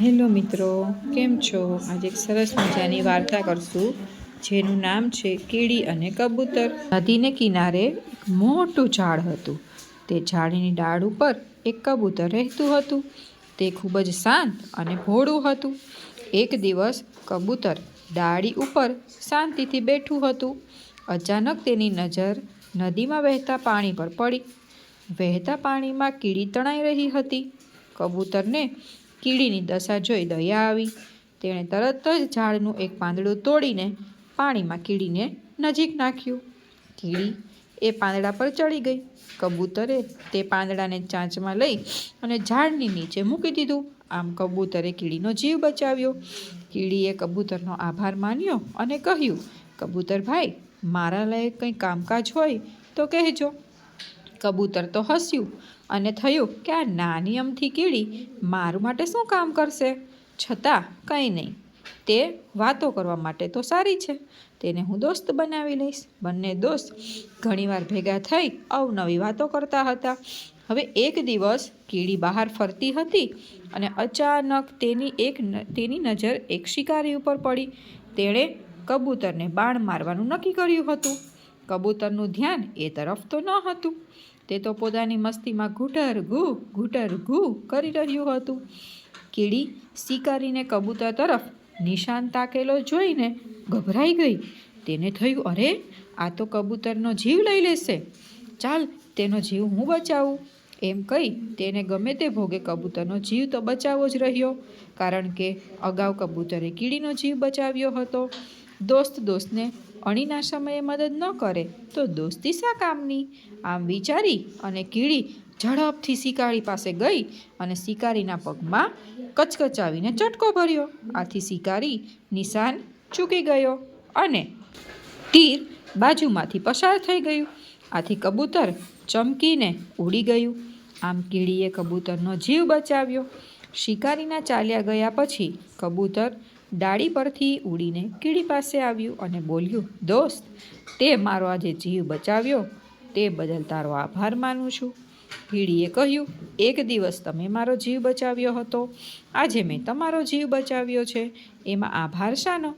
Hello મિત્રો, કેમ છો? આજે એક સરસ મજાની વાર્તા કરશું, જેનું નામ છે કીડી અને કબૂતર. નદીને કિનારે એક મોટું ઝાડ હતું. તે ઝાડની ડાળ ઉપર એક કબૂતર રહેતું હતું. તે ખૂબ જ શાંત અને ભોળું હતું. એક દિવસ કબૂતર ડાળી ઉપર શાંતિથી બેઠું હતું. અચાનક તેની નજર નદીમાં વહેતા પાણી પર પડી. વહેતા પાણીમાં કીડી તણાઈ રહી હતી. કબૂતરને કીડીની દશા જોઈ દયા આવી. તેણે તરત જ ઝાડનું એક પાંદડું તોડીને પાણીમાં કીડીને નજીક નાખ્યું. કીડી એ પાંદડા પર ચડી ગઈ. કબૂતરે તે પાંદડાને ચાંચમાં લઈ અને ઝાડની નીચે મૂકી દીધું. આમ કબૂતરે કીડીનો જીવ બચાવ્યો. કીડીએ કબૂતરનો આભાર માન્યો અને કહ્યું કબૂતર ભાઈ મારા લાયક કંઈ કામકાજ હોય તો કહેજો. કબૂતર તો હસ્યું અને થયું કે આ નાની અમથી કીડી મારું માટે શું કામ કરશે? છતાં કંઈ નહીં. તે વાતો કરવા માટે તો સારી છે. તેને હું દોસ્ત બનાવી લઈશ. બંને દોસ્ત ઘણીવાર ભેગા થઈ અવનવી વાતો કરતા હતા. હવે એક દિવસ કીડી બહાર ફરતી હતી અને અચાનક તેની એક તેની નજર એક શિકારી ઉપર પડી. તેણે કબૂતરને બાણ મારવાનું નક્કી કર્યું હતું. કબૂતરનું ધ્યાન એ તરફ તો ન હતું. તે તો પોતાની મસ્તીમાં ઘૂંટર ઘૂ ઘૂંટર ઘૂ કરી રહ્યું હતું. કીડી શિકારીને કબૂતર તરફ નિશાન તાકેલો જોઈને ગભરાઈ ગઈ. તેને થયું, અરે, આ તો કબૂતરનો જીવ લઈ લેશે. ચાલ, તેનો જીવ હું બચાવું. એમ કહી તેને ગમે તે ભોગે કબૂતરનો જીવ તો બચાવવો જ રહ્યો, કારણ કે અગાઉ કબૂતરે કીડીનો જીવ બચાવ્યો હતો. દોસ્ત દોસ્તને અણીના સમયે મદદ ન કરે તો દોસ્તી શા કામની? આમ વિચારી અને કીડી ઝડપથી શિકારી પાસે ગઈ અને શિકારીના પગમાં કચકચાવીને ચટકો ભર્યો. આથી શિકારી નિશાન ચૂકી ગયો અને તીર બાજુમાંથી પસાર થઈ ગયું. આથી કબૂતર ચમકીને ઉડી ગયું. આમ કીડીએ કબૂતરનો જીવ બચાવ્યો. શિકારીના ચાલ્યા ગયા પછી કબૂતર ડાળી પરથી ઉડીને કીડી પાસે આવ્યું અને બોલ્યું, દોસ્ત, તે મારો આજે જીવ બચાવ્યો. તે બદલ તારો આભાર માનું છું. કીડીએ કહ્યું, એક દિવસ તમે મારો જીવ બચાવ્યો હતો. આજે મેં તમારો જીવ બચાવ્યો છે. એમાં આભાર શાનો?